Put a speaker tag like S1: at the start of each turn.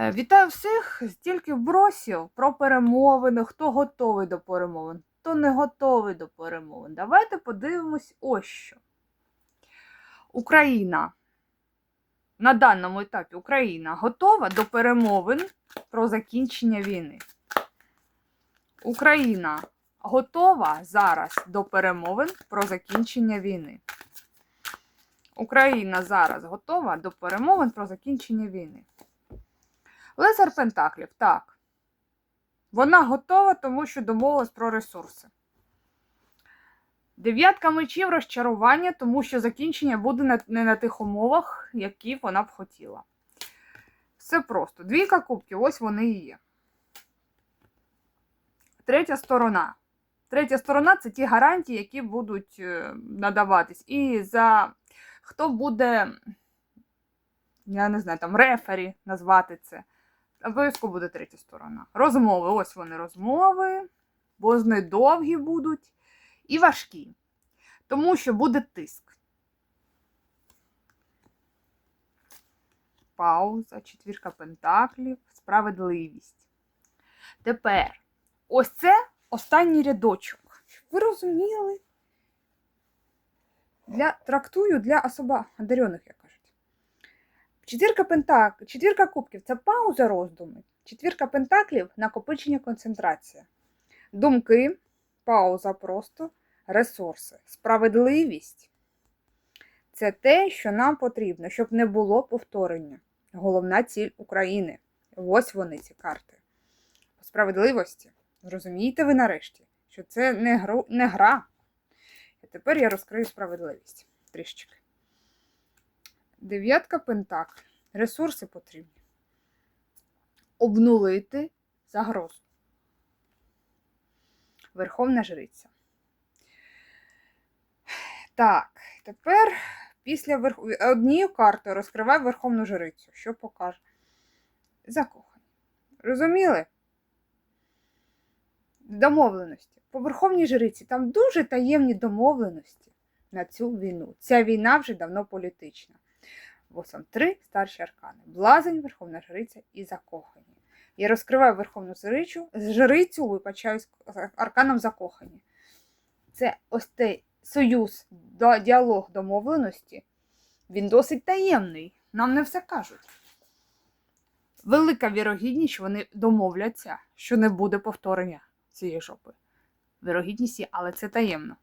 S1: Е, Вітаю всіх! Стільки вбросів про перемовини, хто готовий до перемовин, хто не готовий до перемовин. Давайте подивимось ось що. Україна на даному етапі Україна готова до перемовин про закінчення війни. Україна готова зараз до перемовин про закінчення війни. Україна зараз готова до перемовин про закінчення війни. Лицар Пентаклів, так. Вона готова, тому що домовилась про ресурси. Дев'ятка мечів розчарування, тому що закінчення буде не на тих умовах, які вона б хотіла. Все просто. Двійка кубків, ось вони і є. Третя сторона. Третя сторона це ті гарантії, які будуть е, надаватись. І за хто буде, я не знаю, там рефері назвати це. Обов'язково буде третя сторона. Розмови. Ось вони розмови, бо вони довгі будуть і важкі. Тому що буде тиск. Пауза, четвірка пентаклів, справедливість. Тепер, ось це останній рядочок. Ви розуміли? Для, трактую для особа одарених. Четвірка пентак... Четвірка кубків це пауза роздуми. Четвірка пентаклів накопичення концентрація. Думки, пауза просто, ресурси. Справедливість це те, що нам потрібно, щоб не було повторення. Головна ціль України. Ось вони, ці карти. Справедливості. Зрозумієте ви нарешті, що це не, гру... не гра. І тепер я розкрию справедливість. Трішечки. Дев'ятка пентаклів. Ресурси потрібні. Обнулити загрозу. Верховна жриця. Так, тепер після верх... однією картою розкривай Верховну жрицю. Що покаже? Закохані. Розуміли? Домовленості. По Верховній жриці там дуже таємні домовленості на цю війну. Ця війна вже давно політична. Вам три старші аркани: блазень, Верховна Жриця і закохані. Я розкриваю Верховну Жрицю, жрицю, вибачаюсь, арканом закохані. Це ось той союз, діалог домовленості. Він досить таємний. Нам не все кажуть. Велика вірогідність, що вони домовляться, що не буде повторення цієї жопи. Вірогідність є, але це таємно.